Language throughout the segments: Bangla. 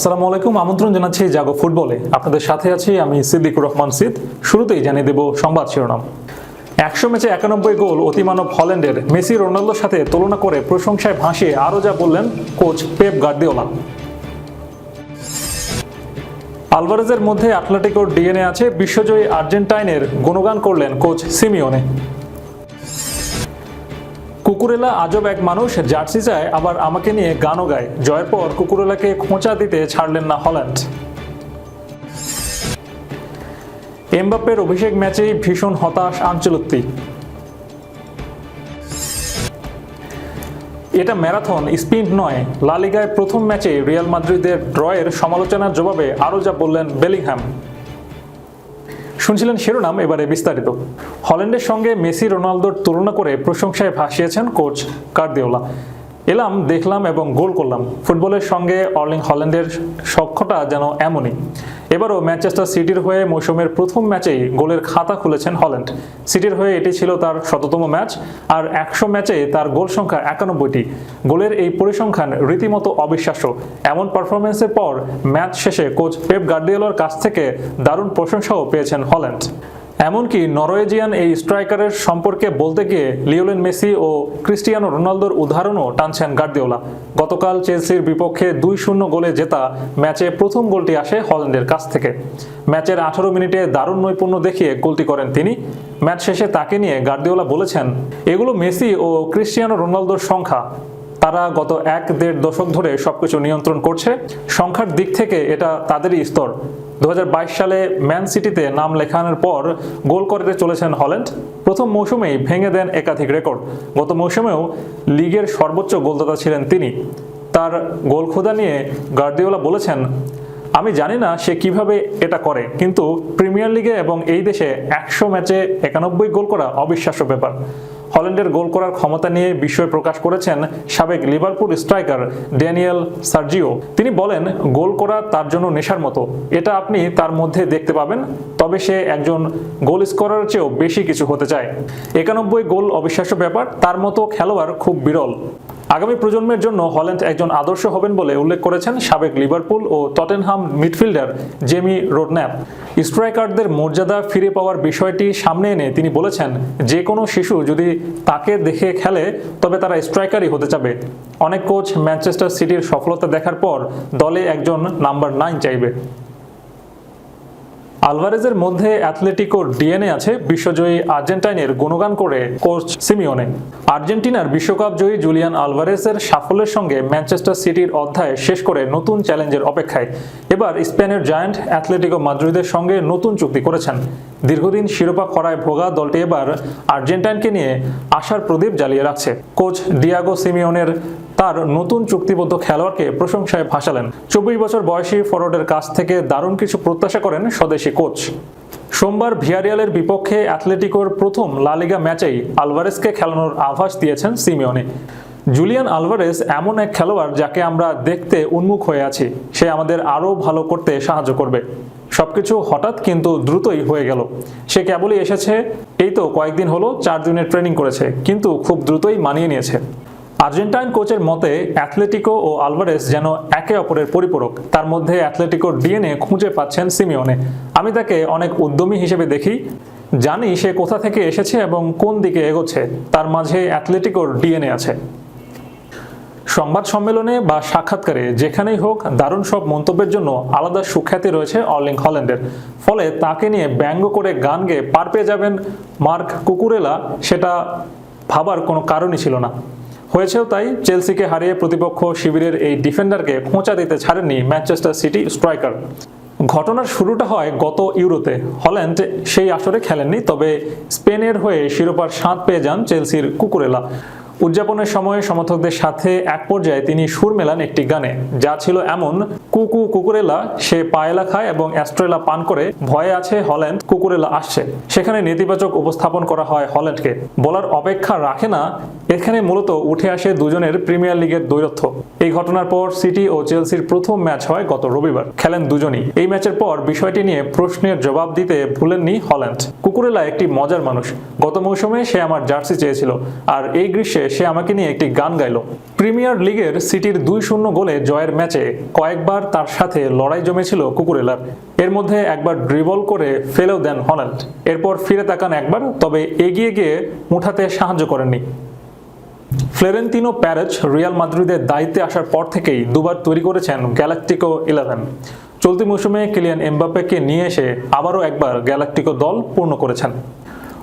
আসসালামু আলাইকুম। আমন্ত্রণ জানাচ্ছি জাগো ফুটবলে। আপনাদের সাথে আছি আমি সিদ্দিকুর রহমান সিদ। শুরুতেই জানিয়ে দেব সংবাদ শিরোনাম। একশো ম্যাচে একানব্বই গোল অতিমানব হল্যান্ডের মেসি রোনাল্ডোর সাথে তুলনা করে প্রশংসায় ভাসিয়ে আরও যা বললেন কোচ পেপ গার্দিওলা। আলভারেজের মধ্যে আটলাটিকোর ডিএনএ আছে। বিশ্বজয়ী আর্জেন্টাইনের গুণগান করলেন কোচ সিমিওনে। কুকুরেলা আজব এক মানুষ, জার্সি চায় আবার আমাকে নিয়ে গানও গায়। জয়ের পর কুকুরেলাকে খোঁচা দিতে ছাড়লেন না হল্যান্ড। এমবাপ্পের অভিষেক ম্যাচেই ভীষণ হতাশ আঞ্চলত্তি। এটা ম্যারাথন, স্পিন্ট নয়। লালিগায় প্রথম ম্যাচে রিয়াল মাদ্রিদের ড্রয়ের সমালোচনার জবাবে আরও যা বললেন বেলিংহ্যাম শুনছিলেন শিরোনাম এবারে বিস্তারিত। হল্যান্ডের সঙ্গে মেসি রোনালদোর তুলনা করে প্রশংসায় ভাসিয়েছেন কোচ কার্দিওলা। এলাম দেখলাম এবং গোল করলাম। ফুটবলের সঙ্গে অর্লিং হল্যান্ডের সক্ষটা যেন এমনই। এবারও ম্যানচেস্টার সিটির হয়ে মৌসুমের প্রথম ম্যাচেই গোলের খাতা খুলেছেন হল্যান্ড। সিটির হয়ে এটি ছিল তার শততম ম্যাচ, আর একশো ম্যাচে তার গোল সংখ্যা একানব্বইটি। গোলের এই পরিসংখ্যান রীতিমতো অবিশ্বাস্য। এমন পারফরমেন্সের পর ম্যাচ শেষে কোচ পেপ গার্ডিওলার কাছ থেকে দারুণ প্রশংসাও পেয়েছেন হল্যান্ড। এমনকি নরওয়েজিয়ান এই স্ট্রাইকারের সম্পর্কে বলতে গিয়ে লিওলেন মেসি ও ক্রিস্টিয়ানো রোনালদোর উদাহরণও টানছেন গার্দিওলা। গতকাল চেলসির বিপক্ষে দুই শূন্য গোলে জেতা ম্যাচে প্রথম গোলটি আসে হল্যান্ডের কাছ থেকে। ম্যাচের আঠারো মিনিটে দারুণ নৈপুণ্য দেখিয়ে গোলটি করেন তিনি। ম্যাচ শেষে তাকে নিয়ে গার্দিওলা বলেছেন, এগুলো মেসি ও ক্রিস্টিয়ানো রোনালদোর সংখ্যা। তারা গত এক দেড় দশক ধরে সবকিছু নিয়ন্ত্রণ করছে। সংখ্যার দিক থেকে এটা তাদেরই স্তর। দু হাজার বাইশ সালে ম্যান সিটিতে নাম লেখানোর পর গোল করতে চলেছেন হল্যান্ড। প্রথম মৌসুমেই ভেঙে দেন একাধিক রেকর্ড। গত মৌসুমেও লিগের সর্বোচ্চ গোলদাতা ছিলেন তিনি। তার গোল খোদা নিয়ে গার্দিওলা বলেছেন, আমি জানি না সে কীভাবে এটা করে, কিন্তু প্রিমিয়ার লিগে এবং এই দেশে একশো ম্যাচে একানব্বই গোল করা অবিশ্বাস্য ব্যাপার। হল্যান্ডের গোল করার ক্ষমতা নিয়ে বিষয় প্রকাশ করেছেন সাবেক লিভারপুল স্ট্রাইকার ড্যানিয়েল সার্জিও। তিনি বলেন, গোল করা তার জন্য নেশার মতো। এটা আপনি তার মধ্যে দেখতে পাবেন, তবে সে একজন গোল স্কোরার চেয়েও বেশি কিছু হতে চায়। একানব্বই গোল অবিশ্বাস্য ব্যাপার, তার মতো খেলোয়াড় খুব বিরল। আগামী প্রজন্মের জন্য হল্যান্ড একজন আদর্শ হবেন বলে উল্লেখ করেছেন সাবেক লিভারপুল ও টটেনহাম মিডফিল্ডার জেমি রোডন্যাপ। স্ট্রাইকারদের মর্যাদা ফিরে পাওয়ার বিষয়টি সামনে এনে তিনি বলেছেন যে কোনো শিশু যদি তাকে দেখে খেলে, তবে তারা স্ট্রাইকারই হতে চাবে। অনেক কোচ ম্যানচেস্টার সিটির সফলতা দেখার পর দলে একজন নাম্বার নাইন চাইবে। আলভারেজের মধ্যে অ্যাথলেটিকোর ডিএনএ আছে, বিশ্বজয়ী আর্জেন্টাইনের গুণগান করে কোচ সিমিওনে। আর্জেন্টিনার বিশ্বকাপ জয়ী জুলিয়ান আলভারেজের সাফল্যের সঙ্গে ম্যানচেস্টার সিটির অধ্যায় শেষ করে নতুন চ্যালেঞ্জের অপেক্ষায়। এবার স্পেনের জায়ান্ট অ্যাথলেটিকো মাদ্রিদের সঙ্গে নতুন চুক্তি করেছেন। দীর্ঘদিন শিরোপা খরায় ভোগা দলটি এবার আর্জেন্টাইনকে নিয়ে আশার প্রদীপ জ্বালিয়ে রাখছে। কোচ ডিয়াগো সিমিওনের তার নতুন চুক্তিবদ্ধ খেলোয়াড়কে প্রশংসায় ভাসালেন। চব্বিশ বছর বয়সী ফরোয়ার্ডের কাছ থেকে দারুণ কিছু প্রত্যাশা করেন স্বদেশি কোচ। সোমবার ভিয়ারিয়ালের বিপক্ষে অ্যাথলেটিকোর প্রথম লালিগা ম্যাচেই আলভারেসকে খেলানোর আভাস দিয়েছেন সিমিওনে। জুলিয়ান আলভারেস এমন এক খেলোয়াড় যাকে আমরা দেখতে উন্মুখ হয়ে আছি। সে আমাদের আরও ভালো করতে সাহায্য করবে। সবকিছু হঠাৎ কিন্তু দ্রুতই হয়ে গেল। সে কেবলই এসেছে, এই তো কয়েকদিন হলো চার ট্রেনিং করেছে, কিন্তু খুব দ্রুতই মানিয়ে নিয়েছে। আর্জেন্টাইন কোচের মতে, অ্যাথলেটিকো ও আলভারেস যেন একে অপরের পরিপূরক। তার মধ্যে অ্যাথলেটিকোর ডিএনএ খুঁজে পাচ্ছেন সিমিওনে। আমি তাকে অনেক উদ্যমী হিসেবে দেখি। জানি সে কোথা থেকে এসেছে এবং কোন দিকে এগোচ্ছে। তার মাঝে অ্যাথলেটিকোর ডিএনএ আছে। সংবাদ সম্মেলনে বা সাক্ষাৎকারে যেখানেই হোক, দারুণ সব মন্তব্যের জন্য আলাদা সুখ্যাতি রয়েছে অর্লিং হল্যান্ডের। ফলে তাকে নিয়ে ব্যঙ্গ করে গান গেয়ে পার পেয়ে যাবেন মার্ক কুকুরেলা। সেটা ভাবার কোনো কারণই ছিল না। হয়েছেও তাই চেলসিকে হারিয়ে প্রতিপক্ষ শিবিরের এই ডিফেন্ডারকে খোঁচা দিতে ছাড়েননি ম্যানচেস্টার সিটি স্ট্রাইকার। ঘটনার শুরুটা হয় গত ইউরোতে। হল্যান্ড সেই আসরে খেলেননি, তবে স্পেনের হয়ে শিরোপার স্বাদ পেয়ে যান চেলসির কুকুরেলা। উদযাপনের সময় সমর্থকদের সাথে এক পর্যায়ে তিনি সুর মেলান একটি গানে। যা ছিল এমন, কুকু কুকুরেলা, সে পায়েলা খায় এবং অ্যাস্ট্রেলা পান করে, ভয়ে আছে হল্যান্ড, কুকুরেলা আসছে। সেখানে নেতিবাচক উপস্থাপন করা হয় হল্যান্ডকে। বলার অপেক্ষা রাখে না, এখানে মূলত উঠে আসে দুজনের প্রিমিয়ার লিগের দৈরথ্য। এই ঘটনার পর সিটি ও চেলসির প্রথম ম্যাচ হয় গত রবিবার। খেলেন দুজনই। এই ম্যাচের পর বিষয়টি নিয়ে প্রশ্নের জবাব দিতে ভুলেননি হল্যান্ড। কুকুরেলা একটি মজার মানুষ। গত মৌসুমে সে আমার জার্সি চেয়েছিল। আর এই গ্রীষ্মে সে আমাকে নিয়ে একটি গান গাইল। প্রিমিয়ার লিগের সিটির দুই শূন্য গোলে জয়ের ম্যাচে কয়েকবার তার সাথে লড়াই জমেছিল কুকুরেলার। এর মধ্যে একবার ড্রিবল করে ফেলেও দেন হল্যান্ড। এরপর ফিরে তাকান একবার, তবে এগিয়ে গিয়ে উঠাতে সাহায্য করেননি। ফ্লোরেন্তিনো প্যারেজ রিয়াল মাদ্রিদের দায়িত্বে আসার পর থেকেই দুবার তৈরি করেছেন গ্যালাকটিকো ইলেভেন। চলতি মৌসুমে কিলিয়ান এমবাপ্পেকে নিয়ে এসে আবারও একবার গ্যালাকটিকো দল পূর্ণ করেছেন।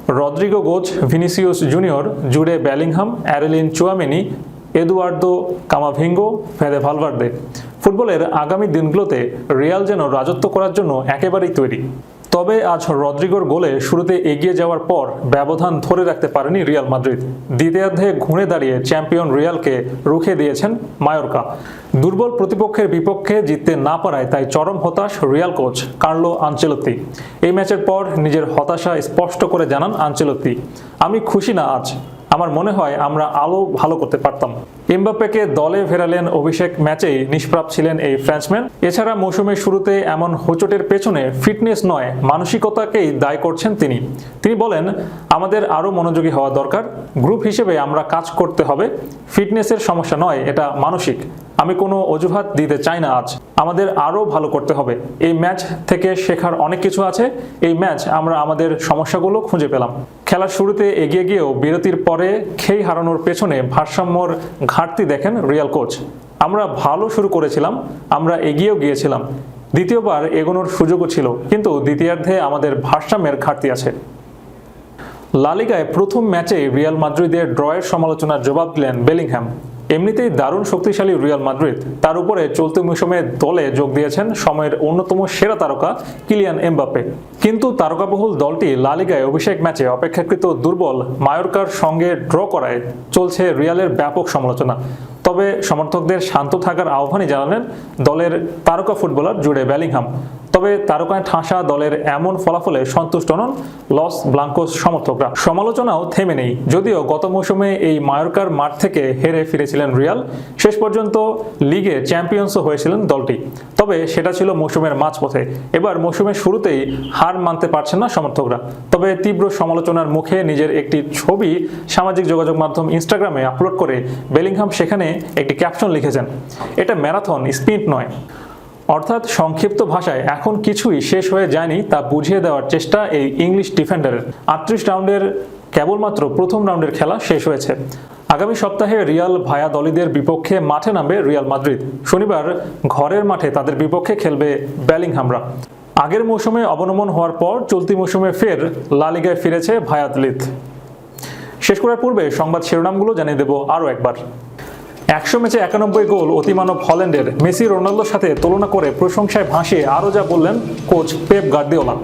Rodrygo Goes, Vinicius junior, Jude Bellingham, Aurelien Tchouameni, Eduardo Camavinga, Fede Valverde. ফুটবলের আগামী দিনগুলোতে রিয়াল যেন রাজত্ব করার জন্য একেবারেই তৈরি। তবে আজ রদ্রিগোর গোলে শুরুতে এগিয়ে যাওয়ার পর ব্যবধান ধরে রাখতে পারেনি রিয়াল মাদ্রিদ। দ্বিতীয়ার্ধে ঘুরে দাঁড়িয়ে চ্যাম্পিয়ন রিয়ালকে রুখে দিয়েছেন মায়োরকা। দুর্বল প্রতিপক্ষের বিপক্ষে জিততে না পারায় তাই চরম হতাশ রিয়াল কোচ কার্লো আঞ্চেলত্তি। এই ম্যাচের পর নিজের হতাশা স্পষ্ট করে জানান আঞ্চেলত্তি। আমি খুশি না আজ। আমার মনে হয় আমরা আলো ভালো করতে পারতাম। এমবাপ্পেকে দলে ফেরালেন অভিষেক ম্যাচেই নিষ্প্রাপ ছিলেন এই ফ্রেঞ্চম্যান এছাড়া মৌসুমের শুরুতে এমন হোচটের পেছনে ফিটনেস নয়, মানসিকতাকেই দায় করছেন তিনি। তিনি বলেন, আমাদের আরও মনোযোগী হওয়া দরকার। গ্রুপ হিসেবে আমরা কাজ করতে হবে। ফিটনেসের সমস্যা নয়, এটা মানসিক। আমি কোনো অজুহাত দিতে চাই না আজ। আমাদের আরও ভালো করতে হবে। এই ম্যাচ থেকে শেখার অনেক কিছু আছে। এই ম্যাচ আমরা আমাদের সমস্যাগুলো খুঁজে পেলাম। খেলার শুরুতে এগিয়ে গিয়েও বিরতির পরে খেই হারানোর পেছনে ভারসাম্যর ঘাটতি দেখেন রিয়াল কোচ আমরা ভালো শুরু করেছিলাম, আমরা এগিয়েও গিয়েছিলাম। দ্বিতীয়বার এগোনোর সুযোগও ছিল, কিন্তু দ্বিতীয়ার্ধে আমাদের ভারসাম্যের ঘাটতি আছে। লালিগায় প্রথম ম্যাচে রিয়াল মাদ্রিদের ড্রয়ের সমালোচনার জবাব দিলেন বেলিংহ্যাম এমনিতেই দারুণ শক্তিশালী রিয়াল মাদ্রিদ। তার উপরে চলতি মৌসুমে দলে যোগ দিয়েছেন সময়ের অন্যতম সেরা তারকা কিলিয়ান এমবাপ্পে। কিন্তু তারকাবহুল দলটি লালিগায় অভিষেক ম্যাচে অপেক্ষাকৃত দুর্বল মায়োরকার সঙ্গে ড্র করায় চলছে রিয়ালের ব্যাপক সমালোচনা। তবে সমর্থকদের শান্ত থাকার আহ্বানই জানালেন দলের তারকা ফুটবলার জুড়ে ব্যালিংহাম তবে তারকায় ঠাসা দলের এমন ফলাফলে সন্তুষ্ট নন লস ব্লাঙ্কোস সমর্থকরা। সমালোচনাও থেমে নেই। যদিও গত মৌসুমে এই মায়োরকার মাঠ থেকে হেরে ফিরেছিলেন রিয়াল, শেষ পর্যন্ত লিগে চ্যাম্পিয়ন্সও হয়েছিলেন দলটি। তবে সেটা ছিল মৌসুমের মাঝপথে। এবার মৌসুমের শুরুতেই হার মানতে পারছেন না সমর্থকরা। তবে তীব্র সমালোচনার মুখে নিজের একটি ছবি সামাজিক যোগাযোগ মাধ্যম ইনস্টাগ্রামে আপলোড করে বেলিংহাম সেখানে একটি ক্যাপশন লিখেছেন, এটা ম্যারাথন, স্পিড নয়। অর্থাৎ সংক্ষিপ্ত ভাষায় এখন কিছুই শেষ হয়ে যায়নি তা বুঝিয়ে দেওয়ার চেষ্টা এই ইংলিশ ডিফেন্ডারের। আটত্রিশ রাউন্ডের কেবলমাত্র প্রথম রাউন্ডের খেলা শেষ হয়েছে। আগামী সপ্তাহে রিয়াল ভায়া দলিদের বিপক্ষে মাঠে নামবে রিয়াল মাদ্রিদ। শনিবার ঘরের মাঠে তাদের বিপক্ষে খেলবে ব্যালিংহামরা। আগের মৌসুমে অবনমন হওয়ার পর চলতি মৌসুমে ফের লালিগায় ফিরেছে ভায়াদলিদ। শেষ করার পূর্বে সংবাদ শিরোনামগুলো জানিয়ে দেব আরও একবার। একশো ম্যাচে একানব্বই গোল অতিমানব হল্যান্ডের মেসি রোনালদোর সাথে তুলনা করে প্রশংসায় ভাসিয়ে আরও যা বললেন কোচ পেপ গার্দিওলা।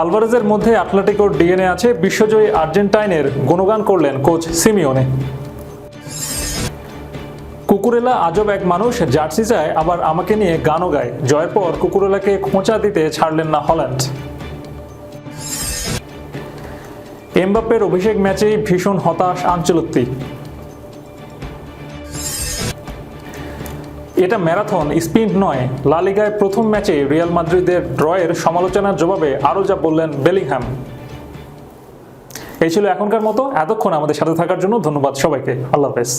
আলভারেজের মধ্যে আটলাটিকোর ডিএনএ আছে, বিশ্বজয়ী আর্জেন্টাইনের গুণগান করলেন কোচ সিমিওনে। কুকুরেলা আজব এক মানুষ, জার্সি চায়, আবার আমাকে নিয়ে গানও গায়। জয়ের পর কুকুরেলাকে খোঁচা দিতে ছাড়লেন না হল্যান্ড। এমবাপ্পের অভিষেক ম্যাচেই ভীষণ হতাশ আঞ্চলত্তি। এটা ম্যারাথন স্পিড নয়। লালিগায় প্রথম ম্যাচে রিয়াল মাদ্রিদের ড্রয়ের সমালোচনার জবাবে আরও যা বললেন বেলিংহ্যাম এই ছিল এখনকার মতো। এতক্ষণ আমাদের সাথে থাকার জন্য ধন্যবাদ সবাইকে। আল্লাহ হাফেজ।